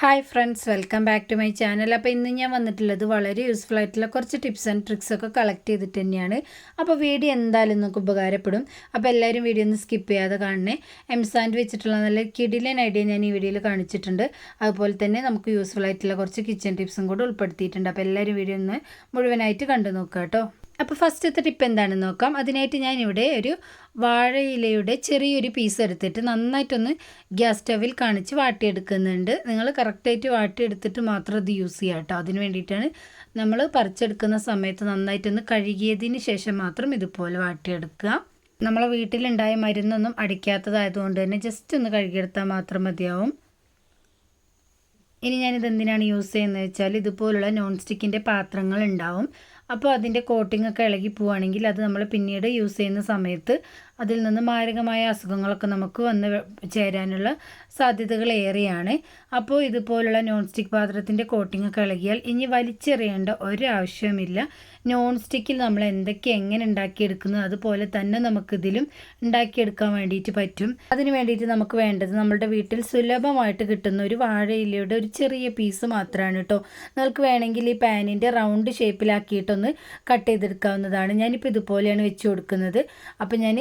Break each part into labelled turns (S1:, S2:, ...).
S1: Hi friends welcome back to my channel അപ്പോൾ ഇന്ന് ഞാൻ വന്നിട്ടുള്ളത് വളരെ യൂസ്ഫുൾ ആയിട്ടുള്ള കുറച്ച് ടിപ്സ് ആൻഡ് ട്രിക്സ് ഒക്കെ കളക്ട് ചെയ്തിട്ട് തന്നെയാണ്. അപ്പോൾ വീഡിയോ എന്തായാലും നിങ്ങൾക്ക് ഉപകാരപ്പെടും. അപ്പോൾ എല്ലാവരും വീഡിയോ ഒന്ന് സ്കിപ്പ് ചെയ്യാതെ കാണണേ. എം സാൻഡ് വെച്ചിട്ടുള്ള നല്ല കിടിലൻ ഐഡിയ ഞാൻ ഈ വീഡിയോയിൽ കാണിച്ചിട്ടുണ്ട്. അതുപോലെ തന്നെ നമുക്ക് യൂസ്ഫുൾ ആയിട്ടുള്ള കുറച്ച് കിച്ചൺ ടിപ്സും കൂടെ ഉൾപ്പെടുത്തിയിട്ടുണ്ട്. അപ്പോൾ എല്ലാവരും വീഡിയോ ഒന്ന് മുഴുവനായിട്ട് കണ്ടു നോക്കുക കേട്ടോ. അപ്പോൾ ഫസ്റ്റത്തെ ടിപ്പ് എന്താണെന്ന് നോക്കാം. അതിനായിട്ട് ഞാനിവിടെ ഒരു വാഴയിലയുടെ ചെറിയൊരു പീസ് എടുത്തിട്ട് നന്നായിട്ടൊന്ന് ഗ്യാസ് സ്റ്റവിൽ കാണിച്ച് വാട്ടിയെടുക്കുന്നുണ്ട്. നിങ്ങൾ കറക്റ്റായിട്ട് വാട്ടിയെടുത്തിട്ട് മാത്രം അത് യൂസ് ചെയ്യുക കേട്ടോ അതിന് വേണ്ടിയിട്ടാണ് നമ്മൾ പറിച്ചെടുക്കുന്ന സമയത്ത് നന്നായിട്ടൊന്ന് കഴുകിയതിന് ശേഷം മാത്രം ഇതുപോലെ വാട്ടിയെടുക്കുക. നമ്മളെ വീട്ടിലുണ്ടായ മരുന്നൊന്നും അടിക്കാത്തതായതുകൊണ്ട് തന്നെ ജസ്റ്റ് ഒന്ന് കഴുകിയെടുത്താൽ മാത്രം മതിയാവും. ഇനി ഞാനിത് എന്തിനാണ് യൂസ് ചെയ്യുന്നത് വെച്ചാൽ ഇതുപോലുള്ള നോൺ സ്റ്റിക്കിന്റെ പാത്രങ്ങൾ ഉണ്ടാവും. അപ്പോൾ അതിന്റെ കോട്ടിംഗ് ഒക്കെ ഇളകി പോവുകയാണെങ്കിൽ അത് നമ്മൾ പിന്നീട് യൂസ് ചെയ്യുന്ന സമയത്ത് അതിൽ നിന്ന് മാരകമായ അസുഖങ്ങളൊക്കെ നമുക്ക് വന്ന് ചേരാനുള്ള സാധ്യതകൾ ഏറെയാണ് അപ്പോൾ ഇതുപോലുള്ള നോൺ സ്റ്റിക്ക് പാത്രത്തിന്റെ കോട്ടിംഗ് ഒക്കെ ഇളകിയാൽ ഇനി വലിച്ചെറിയേണ്ട ഒരാവശ്യവുമില്ല നോൺ സ്റ്റിക്കിൽ നമ്മൾ എന്തൊക്കെ എങ്ങനെ ഉണ്ടാക്കിയെടുക്കുന്നത് അതുപോലെ തന്നെ നമുക്കിതിലും ഉണ്ടാക്കിയെടുക്കാൻ വേണ്ടിയിട്ട് പറ്റും. അതിന് വേണ്ടിയിട്ട് നമുക്ക് വേണ്ടത് നമ്മുടെ വീട്ടിൽ സുലഭമായിട്ട് കിട്ടുന്ന ഒരു വാഴയിലയുടെ ഒരു ചെറിയ പീസ് മാത്രമാണ് കേട്ടോ നിങ്ങൾക്ക് വേണമെങ്കിൽ ഈ പാനിന്റെ റൗണ്ട് ഷേപ്പിലാക്കിയിട്ടൊന്ന് കട്ട് ചെയ്തെടുക്കാവുന്നതാണ്. ഞാനിപ്പോൾ ഇതുപോലെയാണ് വെച്ച് കൊടുക്കുന്നത്. അപ്പോൾ ഞാൻ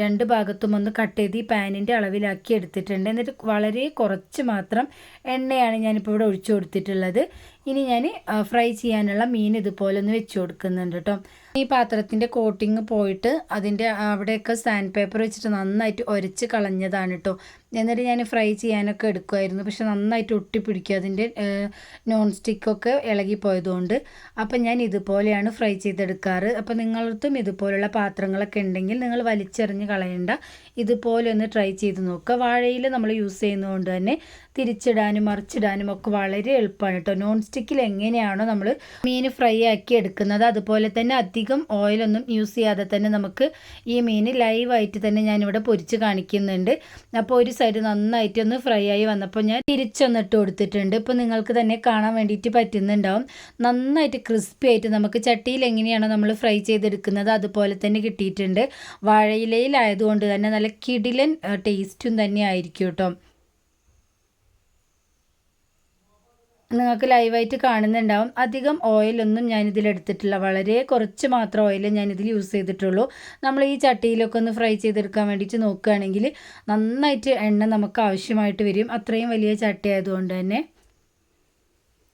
S1: രണ്ട് ഭാഗത്തും ഒന്ന് കട്ട് ചെയ്ത് ഈ പാനിന്റെ അളവിലാക്കി എടുത്തിട്ടുണ്ട്. എന്നിട്ട് വളരെ കുറച്ച് മാത്രം എണ്ണയാണ് ഞാനിപ്പോൾ ഇവിടെ ഒഴിച്ചു കൊടുത്തിട്ടുള്ളത്. ഇനി ഞാൻ ഫ്രൈ ചെയ്യാനുള്ള മീൻ ഇതുപോലെ ഒന്ന് വെച്ച് കൊടുക്കുന്നുണ്ട് കേട്ടോ. ഈ പാത്രത്തിന്റെ കോട്ടിങ് പോയിട്ട് അതിന്റെ അവിടെയൊക്കെ സാൻഡ് പേപ്പർ വെച്ചിട്ട് നന്നായിട്ട് ഒരച്ച് കളഞ്ഞതാണ് കേട്ടോ എന്നിട്ട് ഞാൻ ഫ്രൈ ചെയ്യാനൊക്കെ എടുക്കുമായിരുന്നു പക്ഷെ നന്നായിട്ട് ഒട്ടിപ്പിടിക്കും. അതിന്റെ നോൺ സ്റ്റിക്കൊക്കെ ഇളകിപ്പോയതുകൊണ്ട് അപ്പം ഞാൻ ഇതുപോലെയാണ് ഫ്രൈ ചെയ്തെടുക്കാറ്. അപ്പം നിങ്ങളടുത്തും ഇതുപോലുള്ള പാത്രങ്ങളൊക്കെ ഉണ്ടെങ്കിൽ നിങ്ങൾ വലിച്ചെറിഞ്ഞ് കളയണ്ട. ഇതുപോലെ ഒന്ന് ട്രൈ ചെയ്ത് നോക്കുക. വാഴയിൽ നമ്മൾ യൂസ് ചെയ്യുന്നതുകൊണ്ട് തന്നെ തിരിച്ചിടാനും മറിച്ചിടാനും ഒക്കെ വളരെ എളുപ്പമാണ് കേട്ടോ. നോൺ സ്റ്റിക്കിൽ എങ്ങനെയാണോ നമ്മൾ മീൻ ഫ്രൈ ആക്കി എടുക്കുന്നത്. അതുപോലെ തന്നെ അധികം ഓയിലൊന്നും യൂസ് ചെയ്യാതെ തന്നെ നമുക്ക് ഈ മീൻ ലൈവായിട്ട് തന്നെ ഞാനിവിടെ പൊരിച്ച് കാണിക്കുന്നുണ്ട്. അപ്പോൾ ഒരു സൈഡ് നന്നായിട്ട് ഒന്ന് ഫ്രൈ ആയി വന്നപ്പോൾ ഞാൻ തിരിച്ചൊന്നിട്ട് കൊടുത്തിട്ടുണ്ട്. ഇപ്പോൾ നിങ്ങൾക്ക് തന്നെ കാണാൻ വേണ്ടിയിട്ട് പറ്റുന്നുണ്ടാവും. നന്നായിട്ട് ക്രിസ്പി ആയിട്ട് നമുക്ക് ചട്ടിയിൽ എങ്ങനെയാണോ നമ്മൾ ഫ്രൈ ചെയ്തെടുക്കുന്നത് അതുപോലെ തന്നെ കിട്ടിയിട്ടുണ്ട്. വാഴയിലയിലായതുകൊണ്ട് തന്നെ നല്ല കിടിലൻ ടേസ്റ്റും തന്നെ ആയിരിക്കും കേട്ടോ. നിങ്ങൾക്ക് ലൈവായിട്ട് കാണുന്നുണ്ടാവും. അധികം ഓയിലൊന്നും ഞാനിതിൽ എടുത്തിട്ടില്ല. വളരെ കുറച്ച് മാത്രം ഓയിൽ ഞാനിതിൽ യൂസ് ചെയ്തിട്ടുള്ളൂ. നമ്മൾ ഈ ചട്ടിയിലൊക്കെ ഒന്ന് ഫ്രൈ ചെയ്തെടുക്കാൻ വേണ്ടിയിട്ട് നോക്കുകയാണെങ്കിൽ നന്നായിട്ട് എണ്ണ നമുക്ക് ആവശ്യമായിട്ട് വരും. അത്രയും വലിയ ചട്ടി ആയതുകൊണ്ട് തന്നെ.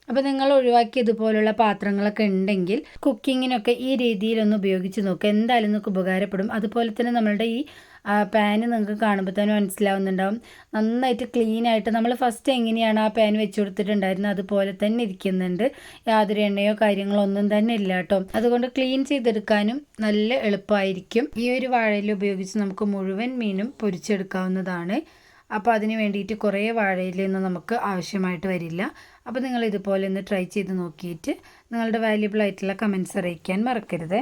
S1: അപ്പോൾ നിങ്ങൾ ഒഴിവാക്കി ഇതുപോലുള്ള പാത്രങ്ങളൊക്കെ ഉണ്ടെങ്കിൽ കുക്കിങ്ങിനൊക്കെ ഈ രീതിയിലൊന്ന് ഉപയോഗിച്ച് നോക്കുക എന്തായാലും നിങ്ങൾക്ക് ഉപകാരപ്പെടും. അതുപോലെ തന്നെ നമ്മളുടെ ഈ പാന് നിങ്ങൾക്ക് കാണുമ്പോൾ തന്നെ മനസ്സിലാവുന്നുണ്ടാവും. നന്നായിട്ട് ക്ലീൻ ആയിട്ട് നമ്മൾ ഫസ്റ്റ് എങ്ങനെയാണ് ആ പാൻ വെച്ച് കൊടുത്തിട്ടുണ്ടായിരുന്നത്? അതുപോലെ തന്നെ ഇരിക്കുന്നുണ്ട്. യാതൊരു എണ്ണയോ കാര്യങ്ങളോ ഒന്നും തന്നെ ഇല്ല കേട്ടോ. അതുകൊണ്ട് ക്ലീൻ ചെയ്തെടുക്കാനും നല്ല എളുപ്പമായിരിക്കും ഈ ഒരു വാഴയിൽ ഉപയോഗിച്ച് നമുക്ക് മുഴുവൻ മീനും പൊരിച്ചെടുക്കാവുന്നതാണ്. അപ്പോൾ അതിന് വേണ്ടിയിട്ട് കുറേ വാഴയിലൊന്നും നമുക്ക് ആവശ്യമായിട്ട് വരില്ല. അപ്പോൾ നിങ്ങൾ ഇതുപോലെ ഒന്ന് ട്രൈ ചെയ്ത് നോക്കിയിട്ട് നിങ്ങളുടെ വാല്യുബിൾ ആയിട്ടുള്ള കമൻസ് അറിയിക്കാൻ മറക്കരുത്.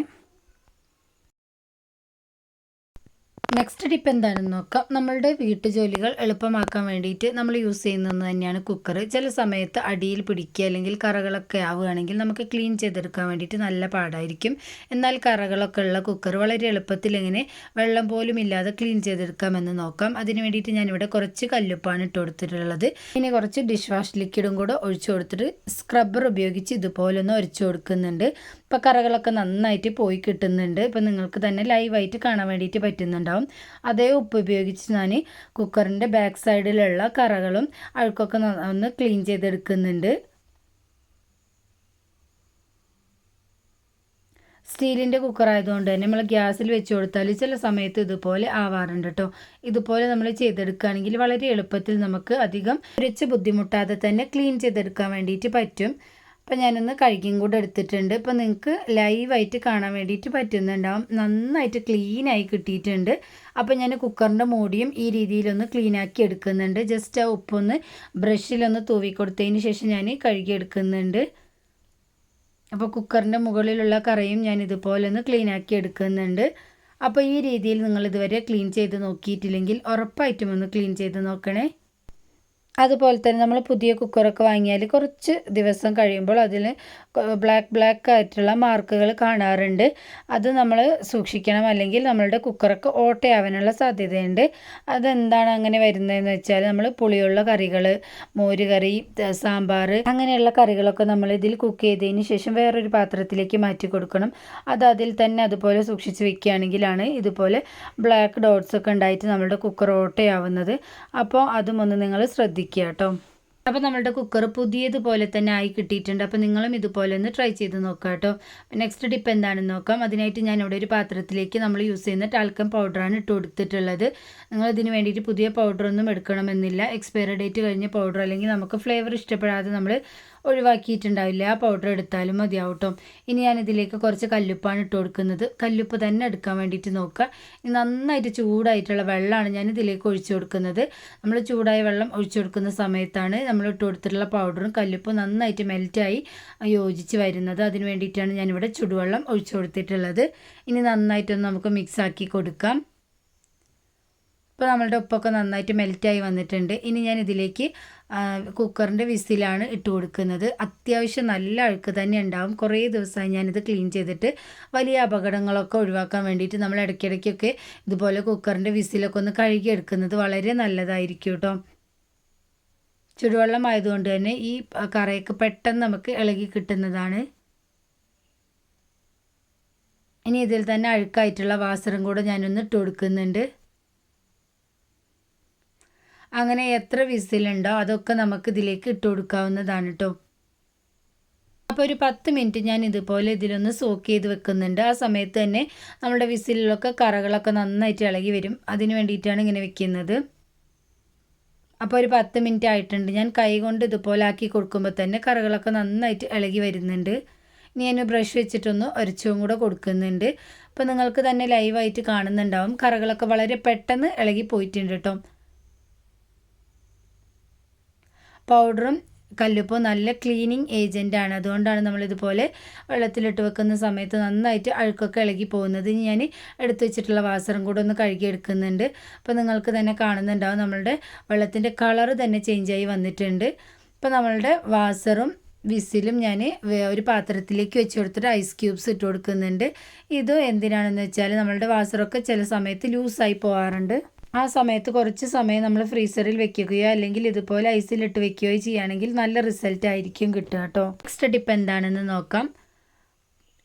S1: നെക്സ്റ്റ് ടിപ്പ് എന്താണെന്ന് നോക്കാം. നമ്മളുടെ വീട്ടുജോലികൾ എളുപ്പമാക്കാൻ വേണ്ടിയിട്ട് നമ്മൾ യൂസ് ചെയ്യുന്നത് തന്നെയാണ് കുക്കർ ചില സമയത്ത് അടിയിൽ പിടിക്കുക അല്ലെങ്കിൽ കറകളൊക്കെ ആവുകയാണെങ്കിൽ നമുക്ക് ക്ലീൻ ചെയ്തെടുക്കാൻ വേണ്ടിയിട്ട് നല്ല പാടായിരിക്കും. എന്നാൽ കറകളൊക്കെ ഉള്ള കുക്കർ വളരെ എളുപ്പത്തിൽ എങ്ങനെ വെള്ളം പോലും ഇല്ലാതെ ക്ലീൻ ചെയ്തെടുക്കാമെന്ന് നോക്കാം. അതിന് വേണ്ടിയിട്ട് ഞാനിവിടെ കുറച്ച് കല്ലുപ്പാണ് ഇട്ട് കൊടുത്തിട്ടുള്ളത്. ഇനി കുറച്ച് ഡിഷ് വാഷ് ലിക്വിഡും കൂടെ ഒഴിച്ചു കൊടുത്തിട്ട് സ്ക്രബ്ബർ ഉപയോഗിച്ച് ഇതുപോലെ ഒന്ന് ഒരച്ചു കൊടുക്കുന്നുണ്ട്. ഇപ്പോൾ കറകളൊക്കെ നന്നായിട്ട് പോയി കിട്ടുന്നുണ്ട്. ഇപ്പോൾ നിങ്ങൾക്ക് തന്നെ ലൈവായിട്ട് കാണാൻ വേണ്ടിയിട്ട് പറ്റുന്നുണ്ടാവും. അതേ ഉപ്പ് ഉപയോഗിച്ച് ഞാൻ കുക്കറിന്റെ ബാക്ക് സൈഡിലുള്ള കറകളും അഴുക്കൊക്കെ ഒന്ന് ക്ലീൻ ചെയ്തെടുക്കുന്നുണ്ട്. സ്റ്റീലിന്റെ കുക്കർ ആയതുകൊണ്ട് തന്നെ നമ്മൾ ഗ്യാസിൽ വെച്ച് കൊടുത്താൽ ചില സമയത്ത് ഇതുപോലെ ആവാറുണ്ട് കേട്ടോ. ഇതുപോലെ നമ്മൾ ചെയ്തെടുക്കുകയാണെങ്കിൽ വളരെ എളുപ്പത്തിൽ നമുക്ക് അധികം കുറച്ച് ബുദ്ധിമുട്ടാതെ തന്നെ ക്ലീൻ ചെയ്തെടുക്കാൻ വേണ്ടിയിട്ട് പറ്റും. അപ്പം ഞാനൊന്ന് കഴുകിയും കൂടെ എടുത്തിട്ടുണ്ട്. ഇപ്പം നിങ്ങൾക്ക് ലൈവായിട്ട് കാണാൻ വേണ്ടിയിട്ട് പറ്റുന്നുണ്ടാവും. നന്നായിട്ട് ക്ലീനായി കിട്ടിയിട്ടുണ്ട്. അപ്പം ഞാൻ കുക്കറിന്റെ മൂടിയും ഈ രീതിയിലൊന്ന് ക്ലീനാക്കി എടുക്കുന്നുണ്ട്. ജസ്റ്റ് ആ ഉപ്പൊന്ന് ബ്രഷിലൊന്ന് തൂവി കൊടുത്തതിന് ശേഷം ഞാൻ കഴുകിയെടുക്കുന്നുണ്ട് അപ്പോൾ കുക്കറിന്റെ മുകളിലുള്ള കറയും ഞാൻ ഇതുപോലെ ഒന്ന് ക്ലീനാക്കി എടുക്കുന്നുണ്ട്. അപ്പോൾ ഈ രീതിയിൽ നിങ്ങൾ ഇതുവരെ ക്ലീൻ ചെയ്ത് നോക്കിയിട്ടില്ലെങ്കിൽ ഉറപ്പായിട്ടും ഒന്ന് ക്ലീൻ ചെയ്ത് നോക്കണേ. അതുപോലെ തന്നെ നമ്മൾ പുതിയ കുക്കറൊക്കെ വാങ്ങിയാൽ കുറച്ച് ദിവസം കഴിയുമ്പോൾ അതിൽ ബ്ലാക്ക് ബ്ലാക്ക് ആയിട്ടുള്ള മാർക്കുകൾ കാണാറുണ്ട്. അത് നമ്മൾ സൂക്ഷിക്കണം. അല്ലെങ്കിൽ നമ്മളുടെ കുക്കറൊക്കെ ഓട്ടയാവാനുള്ള സാധ്യതയുണ്ട്. അതെന്താണ് അങ്ങനെ വരുന്നതെന്ന് വെച്ചാൽ നമ്മൾ പുളിയുള്ള കറികൾ മോര് കറി സാമ്പാർ അങ്ങനെയുള്ള കറികളൊക്കെ നമ്മൾ ഇതിൽ കുക്ക് ചെയ്തതിന് ശേഷം വേറൊരു പാത്രത്തിലേക്ക് മാറ്റി കൊടുക്കണം. അത് അതിൽ തന്നെ അതുപോലെ സൂക്ഷിച്ച് വെക്കുകയാണെങ്കിലാണ് ഇതുപോലെ ബ്ലാക്ക് ഡോട്ട്സ് ഒക്കെ ഉണ്ടായിട്ട് നമ്മളുടെ കുക്കർ ഓട്ടയാവുന്നത്. അപ്പോൾ അതും ഒന്ന് നിങ്ങൾ ശ്രദ്ധിക്കുക കേട്ടോ. അപ്പോൾ നമ്മളുടെ കുക്കർ പുതിയതുപോലെ തന്നെ ആയി കിട്ടിയിട്ടുണ്ട്. അപ്പോൾ നിങ്ങളും ഇതുപോലെ ഒന്ന് ട്രൈ ചെയ്ത് നോക്കാം കേട്ടോ. നെക്സ്റ്റ് ടിപ്പ് എന്താണെന്ന് നോക്കാം. അതിനായിട്ട് ഞാൻ ഇവിടെ ഒരു പാത്രത്തിലേക്ക് നമ്മൾ യൂസ് ചെയ്യുന്ന ടാൽക്കം പൗഡറാണ് ഇട്ട് കൊടുത്തിട്ടുള്ളത്. നിങ്ങൾ ഇതിന് വേണ്ടിയിട്ട് പുതിയ പൗഡറൊന്നും എടുക്കണമെന്നില്ല. എക്സ്പയറി ഡേറ്റ് കഴിഞ്ഞ പൗഡർ അല്ലെങ്കിൽ നമുക്ക് ഫ്ലേവർ ഇഷ്ടപ്പെടാതെ നമ്മൾ ഒഴിവാക്കിയിട്ടുണ്ടാവില്ല. ആ പൗഡർ എടുത്താലും മതിയാവും ഇനി ഞാൻ ഇതിലേക്ക് കുറച്ച് കല്ലുപ്പാണ് ഇട്ട് കൊടുക്കുന്നത്. കല്ലുപ്പ് തന്നെ എടുക്കാൻ വേണ്ടിയിട്ട് നോക്കുക. ഇനി നന്നായിട്ട് ചൂടായിട്ടുള്ള വെള്ളമാണ് ഞാൻ ഇതിലേക്ക് ഒഴിച്ചു കൊടുക്കുന്നത്. നമ്മൾ ചൂടായ വെള്ളം ഒഴിച്ചു കൊടുക്കുന്ന സമയത്താണ് നമ്മൾ ഇട്ട് കൊടുത്തിട്ടുള്ള പൗഡറും കല്ലുപ്പും നന്നായിട്ട് മെൽറ്റായി യോജിച്ച് വരുന്നത്. അതിന് വേണ്ടിയിട്ടാണ് ഞാനിവിടെ ചുടുവെള്ളം ഒഴിച്ചു കൊടുത്തിട്ടുള്ളത്. ഇനി നന്നായിട്ടൊന്ന് നമുക്ക് മിക്സ് ആക്കി കൊടുക്കാം. ഇപ്പോൾ നമ്മളുടെ ഉപ്പൊക്കെ നന്നായിട്ട് മെൽറ്റായി വന്നിട്ടുണ്ട്. ഇനി ഞാൻ ഇതിലേക്ക് കുക്കറിന്റെ വിസിലാണ് ഇട്ട് കൊടുക്കുന്നത്. അത്യാവശ്യം നല്ല അഴുക്ക് തന്നെ ഉണ്ടാവും. കുറേ ദിവസമായി ഞാനിത് ക്ലീൻ ചെയ്തിട്ട് വലിയ അപകടങ്ങളൊക്കെ ഒഴിവാക്കാൻ വേണ്ടിയിട്ട് നമ്മൾ ഇടയ്ക്കിടയ്ക്കൊക്കെ ഇതുപോലെ കുക്കറിന്റെ വിസിലൊക്കെ ഒന്ന് കഴുകിയെടുക്കുന്നത് വളരെ നല്ലതായിരിക്കും കേട്ടോ. ചുടുവെള്ളം ആയതുകൊണ്ട് തന്നെ ഈ കറയൊക്കെ പെട്ടെന്ന് നമുക്ക് ഇളകി കിട്ടുന്നതാണ്. ഇനി ഇതിൽ തന്നെ അഴുക്കായിട്ടുള്ള വാസറും കൂടെ ഞാനൊന്ന് ഇട്ട് കൊടുക്കുന്നുണ്ട്. അങ്ങനെ എത്ര വിസിലുണ്ടോ അതൊക്കെ നമുക്ക് ഇതിലേക്ക് ഇട്ട് കൊടുക്കാവുന്നതാണ് കേട്ടോ അപ്പോൾ ഒരു പത്ത് മിനിറ്റ് ഞാൻ ഇതുപോലെ ഇതിലൊന്ന് സോക്ക് ചെയ്ത് വെക്കുന്നുണ്ട്. ആ സമയത്ത് തന്നെ നമ്മുടെ വിസിലിലൊക്കെ കറകളൊക്കെ നന്നായിട്ട് ഇളകി വരും. അതിന് വേണ്ടിയിട്ടാണ് ഇങ്ങനെ വെക്കുന്നത്. അപ്പോൾ ഒരു പത്ത് മിനിറ്റ് ആയിട്ടുണ്ട്. ഞാൻ കൈ കൊണ്ട് ഇതുപോലെ ആക്കി കൊടുക്കുമ്പോൾ തന്നെ കറകളൊക്കെ നന്നായിട്ട് ഇളകി വരുന്നുണ്ട്. ഇനി ഞാൻ ബ്രഷ് വെച്ചിട്ടൊന്ന് ഒരച്ചും കൂടെ കൊടുക്കുന്നുണ്ട്. അപ്പോൾ നിങ്ങൾക്ക് തന്നെ ലൈവായിട്ട് കാണുന്നുണ്ടാവും. കറകളൊക്കെ വളരെ പെട്ടെന്ന് ഇളകി പോയിട്ടുണ്ട് കേട്ടോ പൗഡറും കല്ലുപ്പും നല്ല ക്ലീനിങ് ആണ്. അതുകൊണ്ടാണ് നമ്മളിതുപോലെ വെള്ളത്തിലിട്ട് വെക്കുന്ന സമയത്ത് നന്നായിട്ട് അഴുക്കൊക്കെ ഇളകി പോകുന്നത്. ഞാൻ എടുത്തു വെച്ചിട്ടുള്ള വാസറും കൂടെ ഒന്ന് കഴുകി കഴുകിയെടുക്കുന്നുണ്ട്. അപ്പോൾ നിങ്ങൾക്ക് തന്നെ കാണുന്നുണ്ടാവും നമ്മളുടെ വെള്ളത്തിന്റെ കളറ് തന്നെ ചേഞ്ചായി വന്നിട്ടുണ്ട്. അപ്പോൾ നമ്മളുടെ വാസറും വിസിലും ഞാൻ ഒരു പാത്രത്തിലേക്ക് വെച്ച് കൊടുത്തിട്ട് ഐസ് ക്യൂബ്സ് ഇട്ട് കൊടുക്കുന്നുണ്ട്. ഇത് എന്തിനാണെന്ന് വെച്ചാൽ നമ്മളുടെ വാസറൊക്കെ ചില സമയത്ത് ലൂസായി പോകാറുണ്ട് ആ സമയത്ത് കുറച്ച് സമയം നമ്മൾ ഫ്രീസറിൽ വെക്കുകയോ അല്ലെങ്കിൽ ഇതുപോലെ ഐസിലിട്ട് വെക്കുകയോ ചെയ്യുകയാണെങ്കിൽ നല്ല റിസൾട്ട് ആയിരിക്കും കിട്ടുക കേട്ടോ. നെക്സ്റ്റ് ടിപ്പ് എന്താണെന്ന് നോക്കാം.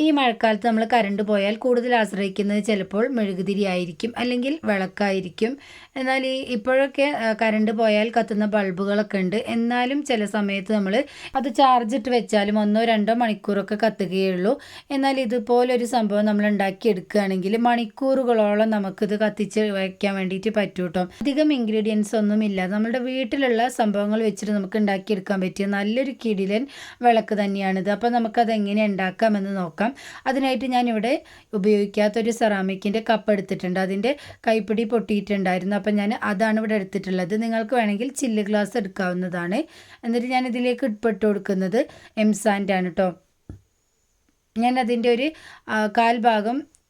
S1: ഈ മഴക്കാലത്ത് നമ്മൾ കറണ്ട് പോയാൽ കൂടുതൽ ആശ്രയിക്കുന്നത് ചിലപ്പോൾ മെഴുകുതിരി ആയിരിക്കും അല്ലെങ്കിൽ വിളക്കായിരിക്കും. എന്നാൽ ഈ ഇപ്പോഴൊക്കെ കറണ്ട് പോയാൽ കത്തുന്ന ബൾബുകളൊക്കെ ഉണ്ട്. എന്നാലും ചില സമയത്ത് നമ്മൾ അത് ചാർജ് ഇട്ട് വെച്ചാലും ഒന്നോ രണ്ടോ മണിക്കൂറൊക്കെ കത്തുകയുള്ളൂ. എന്നാൽ ഇതുപോലൊരു സംഭവം നമ്മൾ ഉണ്ടാക്കിയെടുക്കുകയാണെങ്കിൽ മണിക്കൂറുകളോളം നമുക്കിത് കത്തിച്ച് വയ്ക്കാൻ വേണ്ടിയിട്ട് പറ്റും കേട്ടോ അധികം ഇൻഗ്രീഡിയൻസ് ഒന്നും ഇല്ല. നമ്മുടെ വീട്ടിലുള്ള സംഭവങ്ങൾ വെച്ചിട്ട് നമുക്ക് ഉണ്ടാക്കിയെടുക്കാൻ പറ്റിയ നല്ലൊരു കിടിലൻ വിളക്ക് തന്നെയാണിത്. അപ്പോൾ നമുക്കത് എങ്ങനെ ഉണ്ടാക്കാമെന്ന് നോക്കാം. അതിനായിട്ട് ഞാനിവിടെ ഉപയോഗിക്കാത്തൊരു സെറാമിക്കിന്റെ കപ്പ് എടുത്തിട്ടുണ്ട്. അതിന്റെ കൈപ്പിടി പൊട്ടിയിട്ടുണ്ടായിരുന്നു. അപ്പം ഞാൻ അതാണ് ഇവിടെ എടുത്തിട്ടുള്ളത്. നിങ്ങൾക്ക് വേണമെങ്കിൽ ചില്ല് ഗ്ലാസ് എടുക്കാവുന്നതാണ്. എന്നിട്ട് ഞാൻ ഇതിലേക്ക് ഇട്ട് കൊടുക്കുന്നത് എംസാന്റാണ് കേട്ടോ ഞാൻ അതിന്റെ ഒരു കാൽ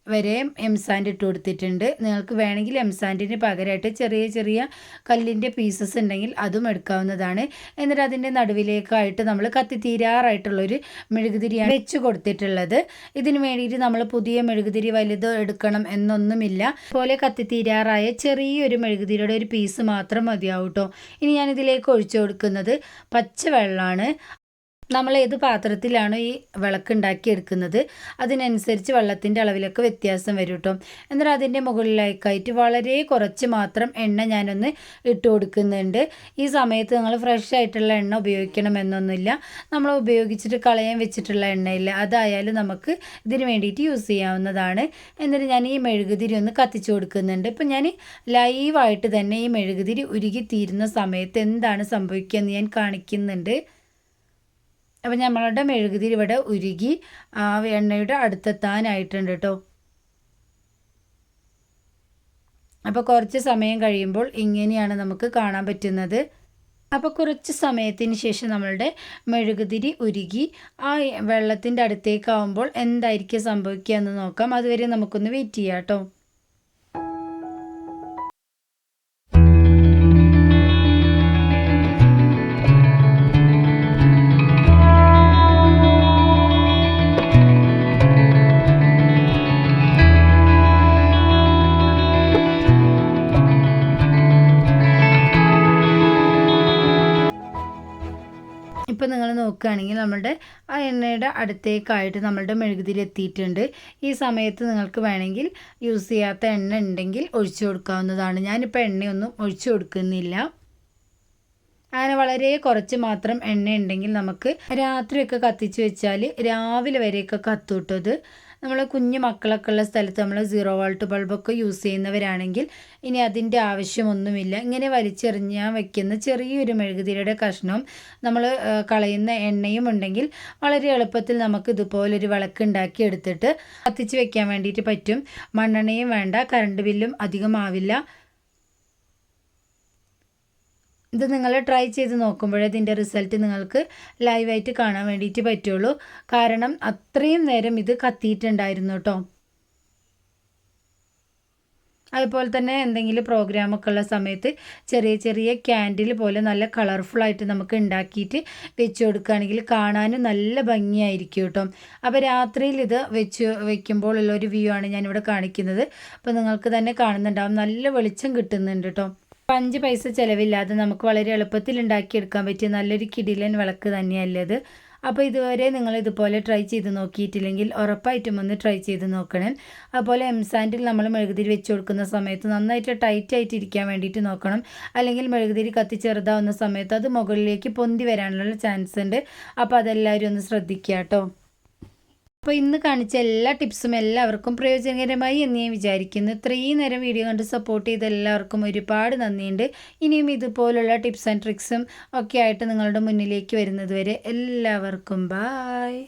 S1: ഭാഗം എം സാൻഡ് ഇട്ട് കൊടുത്തിട്ടുണ്ട്. നിങ്ങൾക്ക് വേണമെങ്കിൽ എം സാൻഡിന് പകരമായിട്ട് ചെറിയ ചെറിയ കല്ലിന്റെ പീസസ് ഉണ്ടെങ്കിൽ അതും എടുക്കാവുന്നതാണ്. എന്നിട്ട് അതിന്റെ നടുവിലേക്കായിട്ട് നമ്മൾ കത്തി തീരാറായിട്ടുള്ളൊരു മെഴുകുതിരിയാണ് വെച്ച് കൊടുത്തിട്ടുള്ളത്. ഇതിന് വേണ്ടിയിട്ട് നമ്മൾ പുതിയ മെഴുകുതിരി വലുത് എടുക്കണം എന്നൊന്നുമില്ല. പോലെ കത്തി തീരാറായ ചെറിയൊരു മെഴുകുതിരിയുടെ ഒരു പീസ് മാത്രം മതിയാവും കേട്ടോ ഇനി ഞാനിതിലേക്ക് ഒഴിച്ചു കൊടുക്കുന്നത് പച്ചവെള്ളമാണ്. നമ്മൾ ഏത് പാത്രത്തിലാണ് ഈ വിളക്ക് ഉണ്ടാക്കിയെടുക്കുന്നത്? അതിനനുസരിച്ച് വെള്ളത്തിന്റെ അളവിലൊക്കെ വ്യത്യാസം വരും കേട്ടോ എന്നിട്ട് അതിന്റെ മുകളിലേക്കായിട്ട് വളരെ കുറച്ച് മാത്രം എണ്ണ ഞാനൊന്ന് ഇട്ട് കൊടുക്കുന്നുണ്ട്. ഈ സമയത്ത് നിങ്ങൾ ഫ്രഷ് ആയിട്ടുള്ള എണ്ണ ഉപയോഗിക്കണമെന്നൊന്നുമില്ല നമ്മൾ ഉപയോഗിച്ചിട്ട് കളയാൻ വെച്ചിട്ടുള്ള എണ്ണയില്ല. അതായാലും നമുക്ക് ഇതിന് വേണ്ടിയിട്ട് യൂസ് ചെയ്യാവുന്നതാണ്. എന്നിട്ട് ഞാൻ ഈ മെഴുകുതിരി ഒന്ന് കത്തിച്ചു കൊടുക്കുന്നുണ്ട്. ഇപ്പം ഞാൻ ലൈവായിട്ട് തന്നെ ഈ മെഴുകുതിരി ഉരുകി തീരുന്ന സമയത്ത് എന്താണ് സംഭവിക്കുക എന്ന് ഞാൻ കാണിക്കുന്നുണ്ട്. അപ്പം നമ്മളുടെ മെഴുകുതിരി ഇവിടെ ഉരുകി ആ എണ്ണയുടെ അടുത്തെത്താനായിട്ടുണ്ട് കേട്ടോ അപ്പോൾ കുറച്ച് സമയം കഴിയുമ്പോൾ ഇങ്ങനെയാണ് നമുക്ക് കാണാൻ പറ്റുന്നത്. അപ്പോൾ കുറച്ച് സമയത്തിന് ശേഷം നമ്മളുടെ മെഴുകുതിരി ഉരുകി ആ വെള്ളത്തിന്റെ അടുത്തേക്കാവുമ്പോൾ എന്തായിരിക്കും സംഭവിക്കുക എന്ന് നോക്കാം. അതുവരെ നമുക്കൊന്ന് വെയിറ്റ് ചെയ്യാം കേട്ടോ ഇപ്പോൾ നിങ്ങൾ നോക്കുകയാണെങ്കിൽ നമ്മളുടെ ആ എണ്ണയുടെ അടുത്തേക്കായിട്ട് നമ്മളുടെ മെഴുകുതിരി എത്തിയിട്ടുണ്ട് ഈ സമയത്ത് നിങ്ങൾക്ക് വേണമെങ്കിൽ യൂസ് ചെയ്യാത്ത എണ്ണ ഉണ്ടെങ്കിൽ ഒഴിച്ചു കൊടുക്കാവുന്നതാണ്. ഞാനിപ്പോൾ എണ്ണയൊന്നും ഒഴിച്ചു കൊടുക്കുന്നില്ല. അങ്ങനെ വളരെ കുറച്ച് മാത്രം എണ്ണ ഉണ്ടെങ്കിൽ നമുക്ക് രാത്രിയൊക്കെ കത്തിച്ച് വെച്ചാൽ രാവിലെ വരെയൊക്കെ കത്തൂട്ടത് നമ്മൾ കുഞ്ഞു മക്കളൊക്കെ ഉള്ള സ്ഥലത്ത് നമ്മൾ സീറോ വോൾട്ട് ബൾബൊക്കെ യൂസ് ചെയ്യുന്നവരാണെങ്കിൽ ഇനി അതിന്റെ ആവശ്യമൊന്നുമില്ല. ഇങ്ങനെ വലിച്ചെറിഞ്ഞാൽ വയ്ക്കുന്ന ചെറിയൊരു മെഴുകുതിരിയുടെ കഷ്ണവും നമ്മൾ കളയുന്ന എണ്ണയും ഉണ്ടെങ്കിൽ വളരെ എളുപ്പത്തിൽ നമുക്ക് ഇതുപോലൊരു വിളക്ക് ഉണ്ടാക്കി എടുത്തിട്ട് കത്തിച്ച് വെക്കാൻ വേണ്ടിയിട്ട് പറ്റും. മണ്ണെണ്ണയും വേണ്ട കറണ്ട് ബില്ലും അധികമാവില്ല ഇത് നിങ്ങൾ ട്രൈ ചെയ്ത് നോക്കുമ്പോഴേ ഇതിന്റെ റിസൾട്ട് നിങ്ങൾക്ക് ലൈവായിട്ട് കാണാൻ വേണ്ടിയിട്ട് പറ്റുള്ളൂ. കാരണം അത്രയും നേരം ഇത് കത്തിയിട്ടുണ്ടായിരുന്നു കേട്ടോ അതുപോലെ തന്നെ എന്തെങ്കിലും പ്രോഗ്രാമൊക്കെ ഉള്ള സമയത്ത് ചെറിയ ചെറിയ ക്യാൻഡിൽ പോലെ നല്ല കളർഫുള്ളായിട്ട് നമുക്ക് ഉണ്ടാക്കിയിട്ട് വെച്ച് കൊടുക്കുകയാണെങ്കിൽ കാണാനും നല്ല ഭംഗിയായിരിക്കും കേട്ടോ അപ്പോൾ രാത്രിയിൽ ഇത് വെച്ച് വെക്കുമ്പോൾ ഉള്ള ഒരു വ്യൂ ആണ് ഞാനിവിടെ കാണിക്കുന്നത്. അപ്പോൾ നിങ്ങൾക്ക് തന്നെ കാണുന്നുണ്ടാവും. നല്ല വെളിച്ചം കിട്ടുന്നുണ്ട് കേട്ടോ അഞ്ച് പൈസ ചിലവില്ലാതെ നമുക്ക് വളരെ എളുപ്പത്തിൽ ഉണ്ടാക്കിയെടുക്കാൻ പറ്റിയ നല്ലൊരു കിടിലൻ വിളക്ക് തന്നെയല്ലത് അപ്പോൾ ഇതുവരെ നിങ്ങൾ ഇതുപോലെ ട്രൈ ചെയ്ത് നോക്കിയിട്ടില്ലെങ്കിൽ ഉറപ്പായിട്ടും ഒന്ന് ട്രൈ ചെയ്ത് നോക്കണം. അതുപോലെ എം സാൻഡിൽ നമ്മൾ മെഴുകുതിരി വെച്ച് കൊടുക്കുന്ന സമയത്ത് നന്നായിട്ട് ടൈറ്റ് ആയിട്ട് ഇരിക്കാൻ വേണ്ടിയിട്ട് നോക്കണം. അല്ലെങ്കിൽ മെഴുകുതിരി കത്തി ചെറുതാവുന്ന സമയത്ത് അത് മുകളിലേക്ക് പൊന്തി വരാനുള്ള ചാൻസ് ഉണ്ട്. അപ്പോൾ അതെല്ലാവരും ഒന്ന് ശ്രദ്ധിക്കുക കേട്ടോ. അപ്പോൾ ഇന്ന് കാണിച്ച എല്ലാ ടിപ്സും എല്ലാവർക്കും പ്രയോജനകരമായി എന്ന് ഞാൻ വിചാരിക്കുന്നു. ഇത്രയും നേരം വീഡിയോ കണ്ട് സപ്പോർട്ട് ചെയ്ത എല്ലാവർക്കും ഒരുപാട് നന്ദിയുണ്ട്. ഇനിയും ഇതുപോലുള്ള ടിപ്സ് ആൻഡ് ട്രിക്സും ഒക്കെ ആയിട്ട് നിങ്ങളുടെ മുന്നിലേക്ക് വരുന്നത് വരെ എല്ലാവർക്കും ബായ്